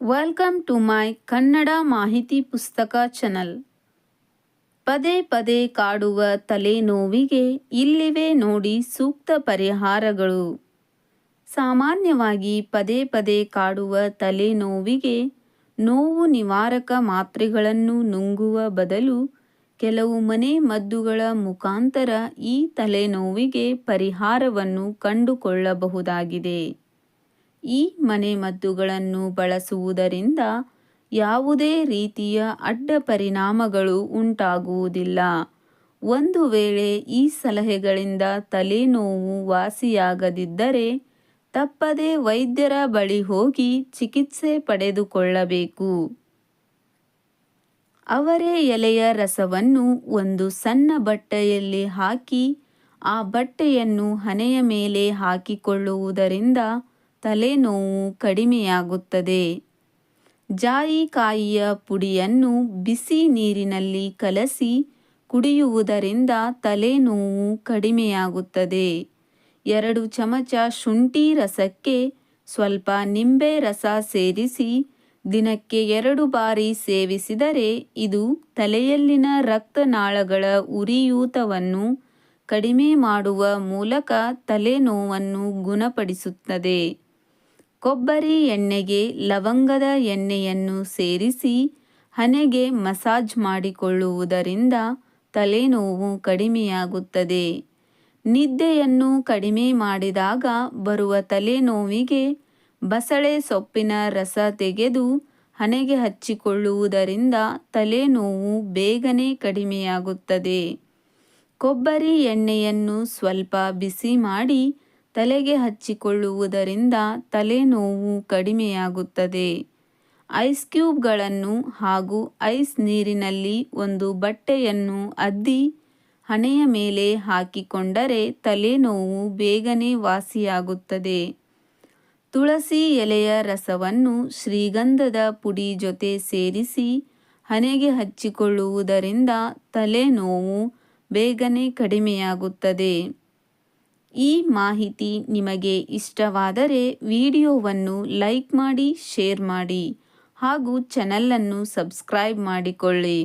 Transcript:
Welcome to my Kannada ಮಾಹಿತಿ ಪುಸ್ತಕ channel ಪದೇ ಪದೇ ಕಾಡುವ ತಲೆನೋವಿಗೆ ಇಲ್ಲಿವೆ ನೋಡಿ ಸೂಕ್ತ ಪರಿಹಾರಗಳು. ಸಾಮಾನ್ಯವಾಗಿ ಪದೇ ಪದೇ ಕಾಡುವ ತಲೆನೋವಿಗೆ ನೋವು ನಿವಾರಕ ಮಾತ್ರೆಗಳನ್ನು ನುಂಗುವ ಬದಲು ಕೆಲವು ಮನೆ ಮದ್ದುಗಳ ಮುಖಾಂತರ ಈ ತಲೆನೋವಿಗೆ ಪರಿಹಾರವನ್ನು ಕಂಡುಕೊಳ್ಳಬಹುದಾಗಿದೆ. ಈ ಮನೆಮದ್ದುಗಳನ್ನು ಬಳಸುವುದರಿಂದ ಯಾವುದೇ ರೀತಿಯ ಅಡ್ಡ ಪರಿಣಾಮಗಳು ಉಂಟಾಗುವುದಿಲ್ಲ. ಒಂದು ವೇಳೆ ಈ ಸಲಹೆಗಳಿಂದ ತಲೆನೋವು ವಾಸಿಯಾಗದಿದ್ದರೆ ತಪ್ಪದೇ ವೈದ್ಯರ ಬಳಿ ಹೋಗಿ ಚಿಕಿತ್ಸೆ ಪಡೆದುಕೊಳ್ಳಬೇಕು. ಅವರೇ ಎಲೆಯ ರಸವನ್ನು ಒಂದು ಸಣ್ಣ ಬಟ್ಟೆಯಲ್ಲಿ ಹಾಕಿ ಆ ಬಟ್ಟೆಯನ್ನು ಹಣೆಯ ಮೇಲೆ ಹಾಕಿಕೊಳ್ಳುವುದರಿಂದ ತಲೆನೋವು ಕಡಿಮೆಯಾಗುತ್ತದೆ. ಜಾಯಿಕಾಯಿಯ ಪುಡಿಯನ್ನು ಬಿಸಿ ನೀರಿನಲ್ಲಿ ಕಲಸಿ ಕುಡಿಯುವುದರಿಂದ ತಲೆನೋವು ಕಡಿಮೆಯಾಗುತ್ತದೆ. ಎರಡು ಚಮಚ ಶುಂಠಿ ರಸಕ್ಕೆ ಸ್ವಲ್ಪ ನಿಂಬೆ ರಸ ಸೇರಿಸಿ ದಿನಕ್ಕೆ ಎರಡು ಬಾರಿ ಸೇವಿಸಿದರೆ ಇದು ತಲೆಯಲ್ಲಿನ ರಕ್ತನಾಳಗಳ ಉರಿಯೂತವನ್ನು ಕಡಿಮೆ ಮಾಡುವ ಮೂಲಕ ತಲೆನೋವನ್ನು ಗುಣಪಡಿಸುತ್ತದೆ. ಕೊಬ್ಬರಿ ಎಣ್ಣೆಗೆ ಲವಂಗದ ಎಣ್ಣೆಯನ್ನು ಸೇರಿಸಿ ಹಣೆಗೆ ಮಸಾಜ್ ಮಾಡಿಕೊಳ್ಳುವುದರಿಂದ ತಲೆನೋವು ಕಡಿಮೆಯಾಗುತ್ತದೆ. ನಿದ್ದೆಯನ್ನು ಕಡಿಮೆ ಮಾಡಿದಾಗ ಬರುವ ತಲೆನೋವಿಗೆ ಬಸಳೆ ಸೊಪ್ಪಿನ ರಸ ತೆಗೆದು ಹಣೆಗೆ ಹಚ್ಚಿಕೊಳ್ಳುವುದರಿಂದ ತಲೆನೋವು ಬೇಗನೆ ಕಡಿಮೆಯಾಗುತ್ತದೆ. ಕೊಬ್ಬರಿ ಎಣ್ಣೆಯನ್ನು ಸ್ವಲ್ಪ ಬಿಸಿ ಮಾಡಿ ತಲೆಗೆ ಹಚ್ಚಿಕೊಳ್ಳುವುದರಿಂದ ತಲೆನೋವು ಕಡಿಮೆಯಾಗುತ್ತದೆ. ಐಸ್ ಕ್ಯೂಬ್ಗಳನ್ನು ಹಾಗೂ ಐಸ್ ನೀರಿನಲ್ಲಿ ಒಂದು ಬಟ್ಟೆಯನ್ನು ಅದ್ದಿ ಹಣೆಯ ಮೇಲೆ ಹಾಕಿಕೊಂಡರೆ ತಲೆನೋವು ಬೇಗನೆ ವಾಸಿಯಾಗುತ್ತದೆ. ತುಳಸಿ ಎಲೆಯ ರಸವನ್ನು ಶ್ರೀಗಂಧದ ಪುಡಿ ಜೊತೆ ಸೇರಿಸಿ ಹಣೆಗೆ ಹಚ್ಚಿಕೊಳ್ಳುವುದರಿಂದ ತಲೆನೋವು ಬೇಗನೆ ಕಡಿಮೆಯಾಗುತ್ತದೆ. ಈ ಮಾಹಿತಿ ನಿಮಗೆ ಇಷ್ಟವಾದರೆ ವಿಡಿಯೋವನ್ನು ಲೈಕ್ ಮಾಡಿ ಶೇರ್ ಮಾಡಿ ಹಾಗೂ ಚಾನಲನ್ನು ಸಬ್ಸ್ಕ್ರೈಬ್ ಮಾಡಿಕೊಳ್ಳಿ.